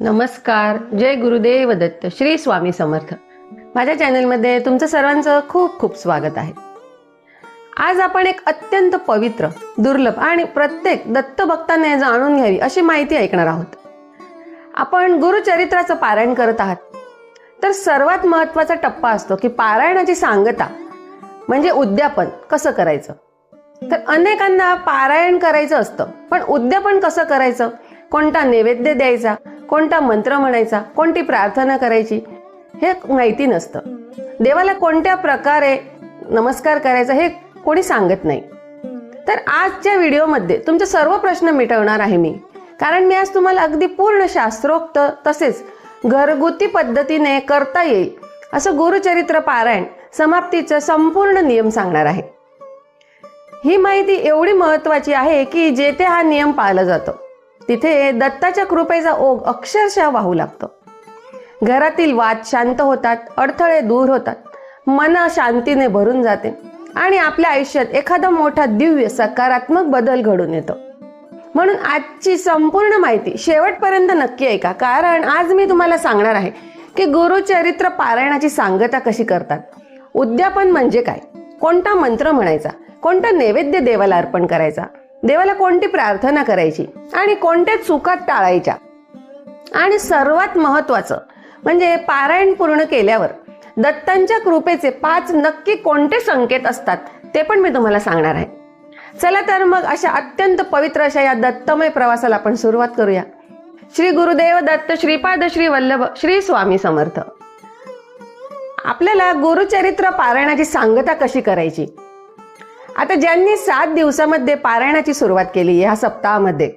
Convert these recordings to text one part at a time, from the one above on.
नमस्कार. जय गुरुदेव दत्त. श्री स्वामी समर्थ. माझ्या चॅनलमध्ये तुमचं सर्वांचं खूप खूप स्वागत आहे. आज आपण एक अत्यंत पवित्र दुर्लभ आणि प्रत्येक दत्तभक्ताने जाणून घ्यावी अशी माहिती ऐकणार आहोत. आपण गुरुचरित्राचं पारायण करत आहात. तर सर्वात महत्त्वाचा टप्पा असतो की पारायणाची सांगता म्हणजे उद्यापन कसं करायचं? तर अनेकांना पारायण करायचं असतं पण उद्यापन कसं करायचं? कोणता नैवेद्य द्यायचा? कोणता मंत्र म्हणायचा कोणती प्रार्थना करायची हे माहिती नसतं. देवाला कोणत्या प्रकारे नमस्कार करायचा हे कोणी सांगत नाही. तर आजच्या व्हिडिओमध्ये तुमचे सर्व प्रश्न मिटवणार आहे मी. कारण मी आज तुम्हाला अगदी पूर्ण शास्त्रोक्त तसेच घरगुती पद्धतीने करता येईल असं गुरुचरित्र पारायण समाप्तीचा संपूर्ण नियम सांगणार आहे. ही माहिती एवढी महत्वाची आहे की जेथे हा नियम पाळला जातो. तिथे दत्ताच्या कृपेचा ओघ अक्षरशः वाहू लागतो. घरातील वाद शांत होतात अडथळे दूर होतात. मन शांतीने भरून जाते आणि आपल्या आयुष्यात एखादा मोठा दिव्य सकारात्मक बदल घडून येतो. म्हणून आजची संपूर्ण माहिती शेवटपर्यंत नक्की ऐका. कारण आज मी तुम्हाला सांगणार आहे की गुरुचरित्र पारायणाची सांगता कशी करतात. उद्यापन म्हणजे काय? कोणता मंत्र म्हणायचा? कोणता नैवेद्य देवाला अर्पण करायचा? देवाला कोणती प्रार्थना करायची आणि कोणत्या चुकात टाळायच्या? आणि सर्वात महत्वाचं म्हणजे पारायण पूर्ण केल्यावर दत्तांच्या कृपेचे पाच नक्की कोणते संकेत असतात ते पण मी तुम्हाला सांगणार आहे. चला तर मग अशा अत्यंत पवित्र अशा या दत्तमय प्रवासाला आपण सुरुवात करूया. श्री गुरुदेव दत्त श्रीपाद श्री वल्लभ श्री स्वामी समर्थ. आपल्याला गुरुचरित्र पारायणाची सांगता कशी करायची? आता ज्यांनी सात दिवसामध्ये पारायणाची सुरुवात केली ह्या सप्ताहामध्ये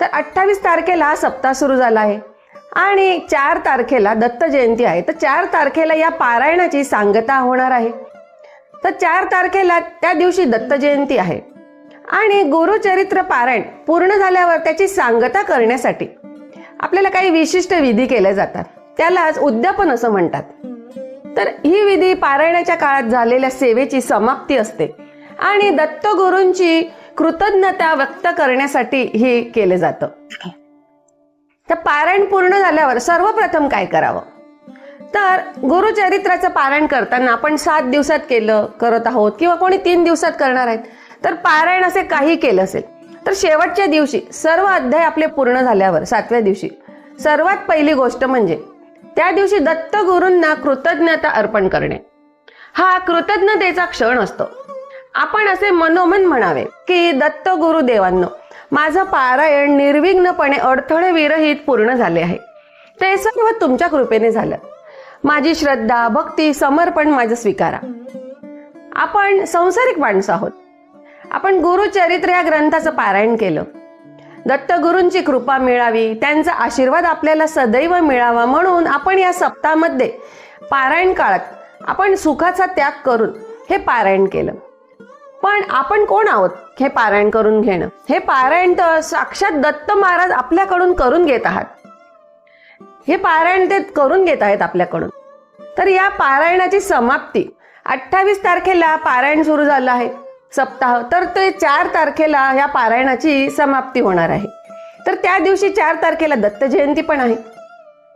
तर अठ्ठावीस तारखेला हा सप्ताह सुरू झाला आहे. आणि चार तारखेला दत्त जयंती आहे. तर चार तारखेला या पारायणाची सांगता होणार आहे. तर चार तारखेला त्या दिवशी दत्त जयंती आहे. आणि गुरुचरित्र पारायण पूर्ण झाल्यावर त्याची सांगता करण्यासाठी आपल्याला काही विशिष्ट विधी केल्या जातात. त्यालाच उद्यापन असं म्हणतात. तर ही विधी पारायणाच्या काळात झालेल्या सेवेची समाप्ती असते. आणि दत्तगुरूंची कृतज्ञता व्यक्त करण्यासाठी हे केलं जातं. तर पारायण पूर्ण झाल्यावर सर्वप्रथम काय करावं? तर गुरुचरित्राचं पारायण करताना आपण सात दिवसात केलं करत आहोत किंवा कोणी तीन दिवसात करणार आहेत तर पारायण असे काही केलं असेल. तर शेवटच्या दिवशी सर्व अध्याय आपले पूर्ण झाल्यावर सातव्या दिवशी सर्वात पहिली गोष्ट म्हणजे त्या दिवशी दत्तगुरूंना कृतज्ञता अर्पण करणे. हा कृतज्ञतेचा क्षण असतो. आपण असे मनोमन म्हणावे की दत्त गुरुदेवांनो माझं पारायण निर्विघ्नपणे अडथळे विरहित पूर्ण झाले आहे. ते सर्व तुमच्या कृपेने झालं. माझी श्रद्धा भक्ती समर्पण माझं स्वीकारा. आपण संसारिक माणसं आहोत. आपण गुरुचरित्र या ग्रंथाचं पारायण केलं. दत्तगुरूंची कृपा मिळावी त्यांचा आशीर्वाद आपल्याला सदैव मिळावा म्हणून आपण या सप्ताहामध्ये पारायण काळात आपण सुखाचा त्याग करून हे पारायण केलं. पण आपण कोण आहोत? हे पारायण करून घेणं. हे पारायण तर साक्षात दत्त महाराज आपल्याकडून करून घेत आहात. हे पारायण ते करून घेत आहेत आपल्याकडून. तर या पारायणाची समाप्ती. अठ्ठावीस तारखेला पारायण सुरू झालं आहे. सप्ताह. तर ते चार तारखेला या पारायणाची समाप्ती होणार आहे. तर त्या दिवशी चार तारखेला दत्त जयंती पण आहे.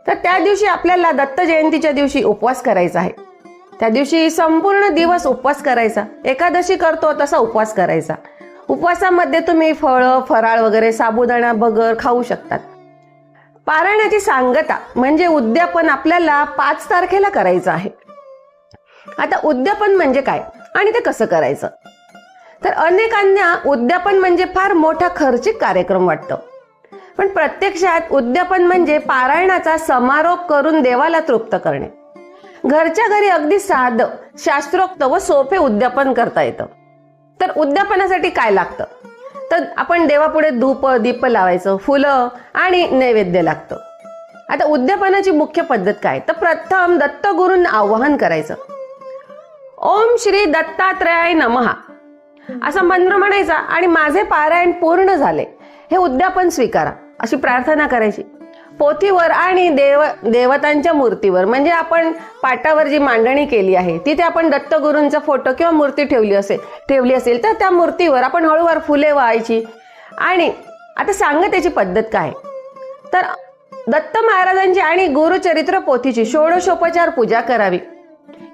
तर त्या दिवशी आपल्याला दत्त जयंतीच्या दिवशी उपवास करायचा आहे. त्या दिवशी संपूर्ण दिवस उपवास करायचा. एकादशी करतो तसा उपवास करायचा. उपवासामध्ये तुम्ही फळं फराळ वगैरे साबुदाणा बगर खाऊ शकतात. पारायणाची सांगता म्हणजे उद्यापन आपल्याला पाच तारखेला करायचं आहे. आता उद्यापन म्हणजे काय आणि ते कसं करायचं? तर अनेकांना उद्यापन म्हणजे फार मोठा खर्चिक कार्यक्रम वाटतो. पण प्रत्यक्षात उद्यापन म्हणजे पारायणाचा समारोप करून देवाला तृप्त करणे. घरच्या घरी अगदी साधं शास्त्रोक्त व सोपे उद्यापन करता येतं. तर उद्यापनासाठी काय लागतं? तर आपण देवापुढे धूप दीप लावायचं फुलं आणि नैवेद्य लागतं. आता उद्यापनाची मुख्य पद्धत काय? तर प्रथम दत्तगुरूंना आवाहन करायचं. ओम श्री दत्तात्रयाय नमहा असा मंत्र म्हणायचा आणि माझे पारायण पूर्ण झाले. हे उद्यापन स्वीकारा. अशी प्रार्थना करायची. पोथीवर आणि देव देवतांच्या मूर्तीवर. म्हणजे आपण पाटावर जी मांडणी केली आहे तिथे आपण दत्तगुरूंचा फोटो किंवा मूर्ती ठेवली असेल ठेवली असेल तर त्या मूर्तीवर आपण हळूवार फुले व्हायची. आणि आता सांग त्याची पद्धत काय? तर दत्त महाराजांची आणि गुरुचरित्र पोथीची षोडशोपचार पूजा करावी.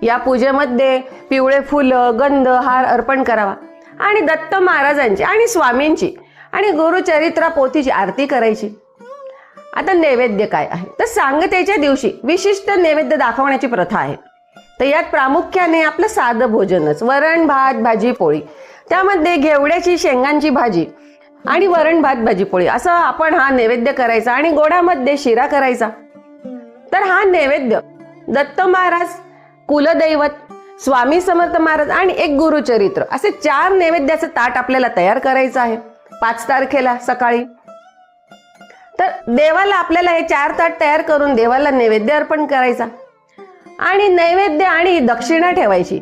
या पूजेमध्ये पिवळे फुलं गंध हार अर्पण करावा. आणि दत्त महाराजांची आणि स्वामींची आणि गुरुचरित्रा पोथीची आरती करायची. आता नैवेद्य काय आहे? तर सांगतेच्या दिवशी विशिष्ट नैवेद्य दाखवण्याची प्रथा आहे. तर यात प्रामुख्याने आपलं साधं भोजनच वरण भात भाजी पोळी. त्यामध्ये घेवड्याची शेंगांची भाजी आणि वरण भात भाजी पोळी. असं आपण हा नैवेद्य करायचा आणि गोडामध्ये शिरा करायचा. तर हा नैवेद्य दत्त महाराज कुलदैवत स्वामी समर्थ महाराज आणि एक गुरुचरित्र असे चार नैवेद्याचं ताट आपल्याला तयार करायचं आहे. पाच तारखेला सकाळी तर देवाला आपल्याला हे चार ताट तयार करून देवाला नैवेद्य अर्पण करायचा. आणि नैवेद्य आणि दक्षिणा ठेवायची.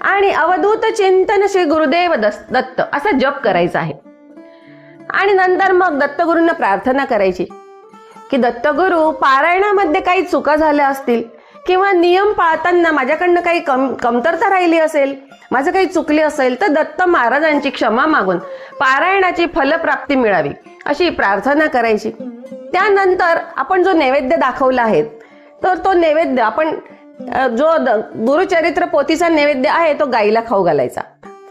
आणि अवधूत चिंतन श्री गुरुदेव दत्त असा जप करायचा आहे. आणि नंतर मग दत्तगुरूंना प्रार्थना करायची. की दत्तगुरू पारायणामध्ये काही चुका झाल्या असतील किंवा नियम पाळताना माझ्याकडनं काही कम कमतरता राहिली असेल माझं काही चुकले असेल तर दत्त महाराजांची क्षमा मागून पारायणाची फलप्राप्ती मिळावी. अशी प्रार्थना करायची. त्यानंतर आपण जो नैवेद्य दाखवला आहे तर तो नैवेद्य आपण जो गुरुचरित्र पोथीचा नैवेद्य आहे तो गाईला खाऊ घालायचा.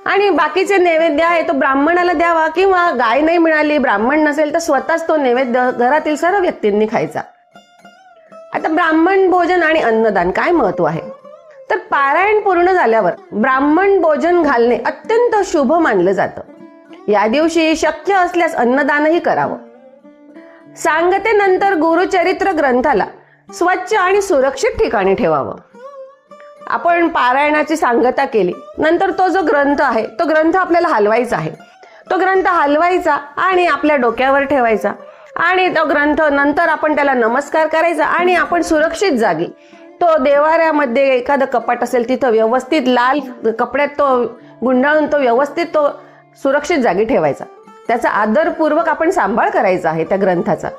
आणि बाकीचे नैवेद्य आहे तो ब्राह्मणाला द्यावा किंवा गाय नाही मिळाली ब्राह्मण नसेल तर स्वतःच तो नैवेद्य घरातील सर्व व्यक्तींनी खायचा. आता ब्राह्मण भोजन आणि अन्नदान काय महत्त्व आहे? तर पारायण पूर्ण झाल्यावर ब्राह्मण भोजन घालणे अत्यंत शुभ मानलं जातं. या दिवशी शक्य असल्यास अन्नदानही करावं. सांगते नंतर गुरुचरित्र ग्रंथाला स्वच्छ आणि सुरक्षित ठिकाणी ठेवावं. आपण पारायणाची सांगता केली. नंतर तो जो ग्रंथ आहे तो ग्रंथ आपल्याला हलवायचा आहे. तो ग्रंथ हलवायचा आणि आपल्या डोक्यावर ठेवायचा. आणि तो ग्रंथ नंतर आपण त्याला नमस्कार करायचा आणि आपण सुरक्षित जागी. तो देवाऱ्यामध्ये एखादं कपाट असेल तिथं व्यवस्थित लाल कपड्यात तो गुंडाळून तो व्यवस्थित तो सुरक्षित जागी ठेवायचा. त्याचा आदरपूर्वक आपण सांभाळ करायचा आहे त्या ग्रंथाचा.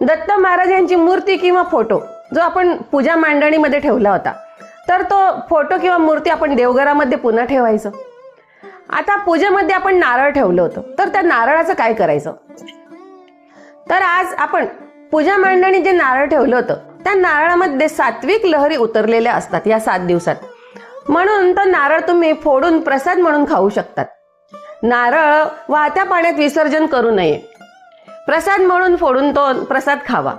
दत्त महाराज यांची मूर्ती किंवा फोटो जो आपण पूजा मांडणीमध्ये ठेवला होता तर तो फोटो किंवा मूर्ती आपण देवघरामध्ये पुन्हा ठेवायचं. आता पूजेमध्ये आपण नारळ ठेवलं होतं तर त्या नारळाचं काय करायचं? तर आज आपण पूजा मांडणी जे नारळ ठेवलं होतं त्या नारळामध्ये सात्विक लहरी उतरलेल्या असतात या सात दिवसात. म्हणून तो नारळ तुम्ही फोडून प्रसाद म्हणून खाऊ शकतात. नारळ वाहत्या पाण्यात विसर्जन करू नये. प्रसाद म्हणून फोडून तो प्रसाद खावा.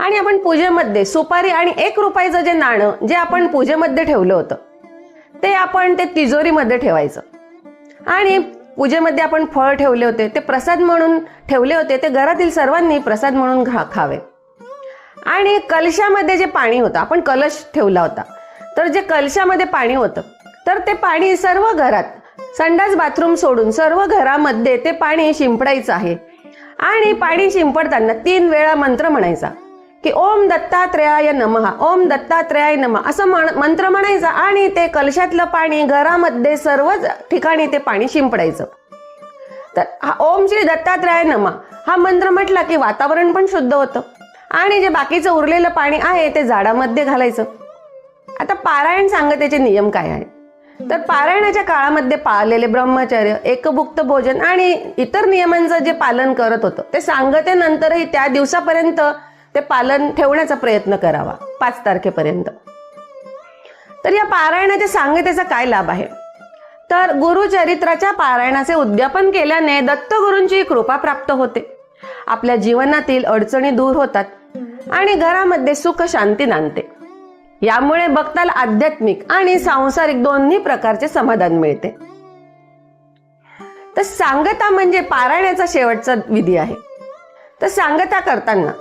आणि आपण पूजेमध्ये सुपारी आणि एक रुपयाचं जे नाणं जे आपण पूजेमध्ये ठेवलं होतं ते आपण ते तिजोरीमध्ये ठेवायचं. आणि पूजेमध्ये आपण फळ ठेवले होते ते प्रसाद म्हणून ठेवले होते ते घरातील सर्वांनी प्रसाद म्हणून खा खावे. आणि कलशामध्ये जे पाणी होतं आपण कलश ठेवला होता तर जे कलशामध्ये पाणी होतं तर ते पाणी सर्व घरात संडास बाथरूम सोडून सर्व घरामध्ये ते पाणी शिंपडायचं आहे. आणि पाणी शिंपडताना तीन वेळा मंत्र म्हणायचा की ओम दत्तात्रेयाय नमः ओम दत्तात्रेयाय नमः असं मंत्र म्हणायचा आणि ते कलशातलं पाणी घरामध्ये सर्वच ठिकाणी ते पाणी शिंपडायचं. तर हा ओम श्री दत्तात्रेयाय नमः हा मंत्र म्हटला की वातावरण पण शुद्ध होतं. आणि जे बाकीचं उरलेलं पाणी आहे ते झाडामध्ये घालायचं. आता पारायण सांगतेचे नियम काय आहे तर पारायणाच्या काळामध्ये पाळलेले ब्रह्मचर्य एकभुक्त भोजन आणि इतर नियमांचं जे पालन करत होतं ते सांगतेनंतरही त्या दिवसापर्यंत ते पालन ठेवण्याचा प्रयत्न करावा पाच तारखेपर्यंत. तर या पारायणाच्या सांगतेचा काय लाभ आहे? तर गुरुचरित्राच्या पारायणाचे उद्यापन केल्याने दत्तगुरूंची कृपा प्राप्त होते. आपल्या जीवनातील अडचणी दूर होतात आणि घरामध्ये सुख शांती नांदते. यामुळे भक्ताला आध्यात्मिक आणि सांसारिक दोन्ही प्रकारचे समाधान मिळते. तर सांगता म्हणजे पारायणाचा शेवटचा विधी आहे. तर सांगता करताना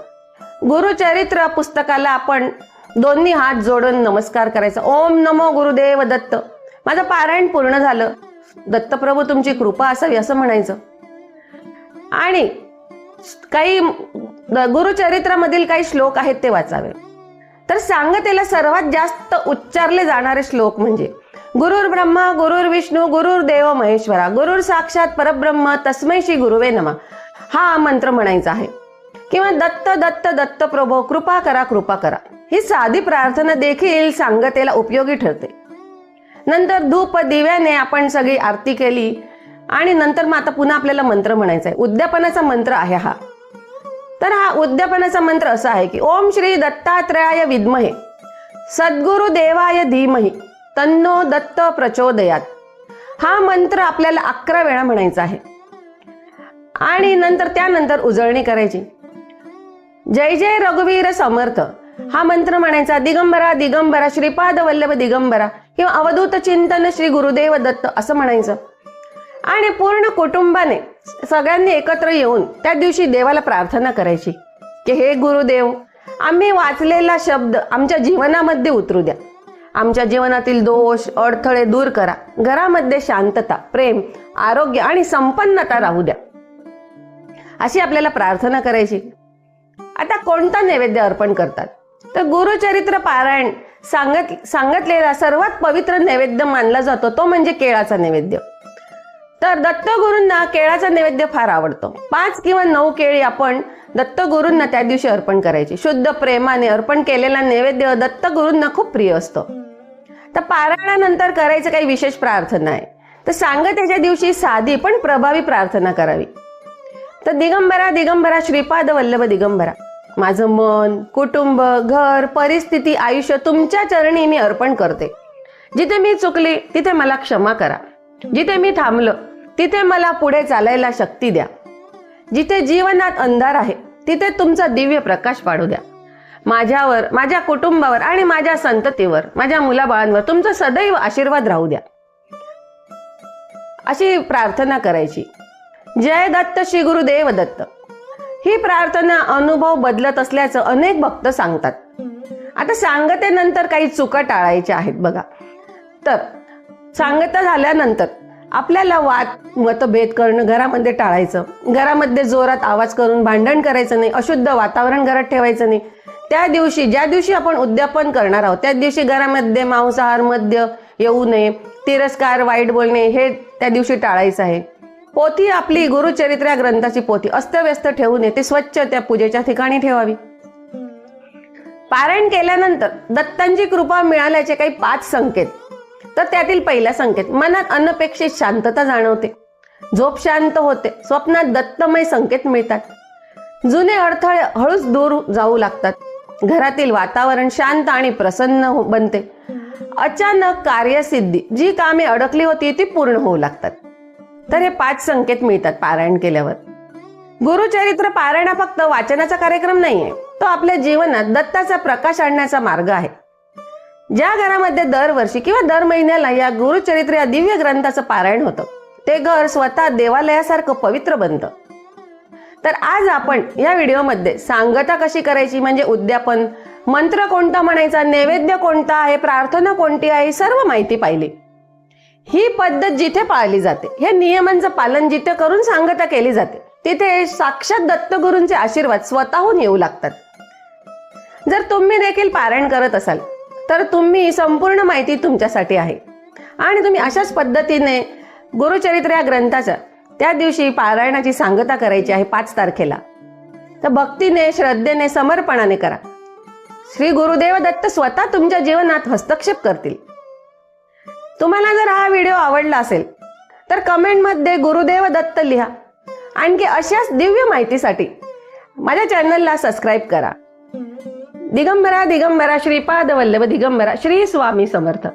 गुरुचरित्र पुस्तकाला आपण दोन्ही हात जोडून नमस्कार करायचा. ओम नमो गुरुदेव दत्त. माझं पारायण पूर्ण झालं. दत्तप्रभू तुमची कृपा असावी असं म्हणायचं. आणि काही गुरुचरित्रामधील काही श्लोक आहेत ते वाचावे. तर सांगतेला सर्वात जास्त उच्चारले जाणारे श्लोक म्हणजे गुरुर ब्रह्मा गुरुर विष्णू गुरुर देव महेश्वरा गुरुर साक्षात परब्रह्म तस्मै श्री गुरुवे नमा. हा मंत्र म्हणायचा आहे. किंवा दत्त दत्त दत्त प्रभो कृपा करा कृपा करा. ही साधी प्रार्थना देखील सांगतेला उपयोगी ठरते. नंतर धूप दिव्याने आपण सगळी आरती केली. आणि नंतर मग आता पुन्हा आपल्याला मंत्र म्हणायचा आहे. उद्यापनाचा मंत्र आहे हा. तर हा उद्यापनाचा मंत्र असा आहे की ओम श्री दत्तात्रयाय विद्महे सद्गुरु देवाय धीमही तन्नो दत्त प्रचोदयात. हा मंत्र आपल्याला अकरा वेळा म्हणायचा आहे. आणि नंतर त्यानंतर उजळणी करायची. जय जय रघुवीर समर्थ. हा मंत्र म्हणायचा दिगंबरा दिगंबरा श्रीपाद वल्लभ दिगंबरा किंवा अवधूत चिंतन श्री गुरुदेव दत्त असं म्हणायचं. आणि पूर्ण कुटुंबाने सगळ्यांनी एकत्र येऊन त्या दिवशी देवाला प्रार्थना करायची की हे गुरुदेव आम्ही वाचलेला शब्द आमच्या जीवनामध्ये उतरू द्या. आमच्या जीवनातील दोष अडथळे दूर करा. घरामध्ये शांतता प्रेम आरोग्य आणि संपन्नता राहू द्या. अशी आपल्याला प्रार्थना करायची. आता कोणता नैवेद्य अर्पण करतात? तर गुरुचरित्र पारायण सांगत सांगितलेला सर्वात पवित्र नैवेद्य मानला जातो तो म्हणजे केळाचा नैवेद्य. तर दत्तगुरूंना केळाचा नैवेद्य फार आवडतो. पाच किंवा नऊ केळी आपण दत्तगुरूंना त्या दिवशी अर्पण करायची. शुद्ध प्रेमाने अर्पण केलेला नैवेद्य दत्तगुरूंना खूप प्रिय असतो. तर पारायणानंतर करायचं काही विशेष प्रार्थना आहे. तर सांगतेच्या दिवशी साधी पण प्रभावी प्रार्थना करावी. तर दिगंबरा दिगंबरा श्रीपाद वल्लभ दिगंबरा. माझं मन कुटुंब घर परिस्थिती आयुष्य तुमच्या चरणी मी अर्पण करते. जिथे मी चुकली तिथे मला क्षमा करा. जिथे मी थांबलं तिथे मला पुढे चालायला शक्ती द्या. जिथे जीवनात अंधार आहे तिथे तुमचा दिव्य प्रकाश पाडू द्या. माझ्यावर माझ्या कुटुंबावर आणि माझ्या संततीवर माझ्या मुलाबाळांवर तुमचा सदैव आशीर्वाद राहू द्या. अशी प्रार्थना करायची. जय दत्त श्री गुरुदेव दत्त ही प्रार्थना अनुभव बदलत असल्याचं अनेक भक्त सांगतात. आता सांगतेनंतर काही चुका टाळायच्या आहेत बघा. तर सांगता झाल्यानंतर आपल्याला वाद मतभेद करणं घरामध्ये टाळायचं. घरामध्ये जोरात आवाज करून भांडण करायचं नाही अशुद्ध वातावरण घरात ठेवायचं नाही. त्या दिवशी ज्या दिवशी आपण उद्यापन करणार आहोत त्या दिवशी घरामध्ये मांसाहार मद्य येऊ नये तिरस्कार वाईट बोलणे हे त्या दिवशी टाळायचं आहे. पोथी आपली गुरुचरित्र या ग्रंथाची पोथी. अस्तव्यस्त ठेवू नये ती स्वच्छ त्या पूजेच्या ठिकाणी ठेवावी. पारायण केल्यानंतर दत्तांची कृपा मिळाल्याचे काही पाच संकेत. तर त्यातील पहिला संकेत मनात अनपेक्षित शांतता जाणवते. झोप शांत होते स्वप्नात दत्तमय संकेत मिळतात. जुने अडथळे हळूच दूर जाऊ लागतात. घरातील वातावरण शांत आणि प्रसन्न हो- बनते. अचानक कार्यसिद्धी जी कामे अडकली होती ती पूर्ण होऊ लागतात. तर हे पाच संकेत मिळतात पारायण केल्यावर. गुरुचरित्र पारायण हा फक्त वाचनाचा कार्यक्रम नाहीये तो आपल्या जीवनात दत्ताचा प्रकाश आणण्याचा मार्ग आहे. ज्या घरामध्ये दरवर्षी किंवा दर महिन्याला या गुरुचरित्र या दिव्य ग्रंथाचं पारायण होतं ते घर स्वतः देवालयासारखं पवित्र बनतं. तर आज आपण या व्हिडिओमध्ये सांगता कशी करायची म्हणजे उद्यापन मंत्र कोणता म्हणायचा नैवेद्य कोणता आहे प्रार्थना कोणती आहे सर्व माहिती पाहिली. ही पद्धत जिथे पाळली जाते हे नियमांचं पालन जिथे करून सांगता केली जाते तिथे साक्षात दत्तगुरूंचे आशीर्वाद स्वतःहून येऊ लागतात. जर तुम्ही देखील पारायण करत असाल तर तुम्ही संपूर्ण माहिती तुमच्यासाठी आहे. आणि तुम्ही अशाच पद्धतीने गुरुचरित्र या ग्रंथाचं त्या दिवशी पारायणाची सांगता करायची आहे पाच तारखेला. तर भक्तीने श्रद्धेने समर्पणाने करा. श्री गुरुदेव दत्त स्वतः तुमच्या जीवनात हस्तक्षेप करतील. तुम्हाला जर हा व्हिडिओ आवडला असेल तर कमेंटमध्ये गुरुदेव दत्त लिहा. आणखी अशाच दिव्य माहितीसाठी माझ्या चॅनलला सबस्क्राईब करा. दिगंबरा दिगंबरा श्रीपाद वल्लभ दिगंबरा श्री स्वामी समर्थ.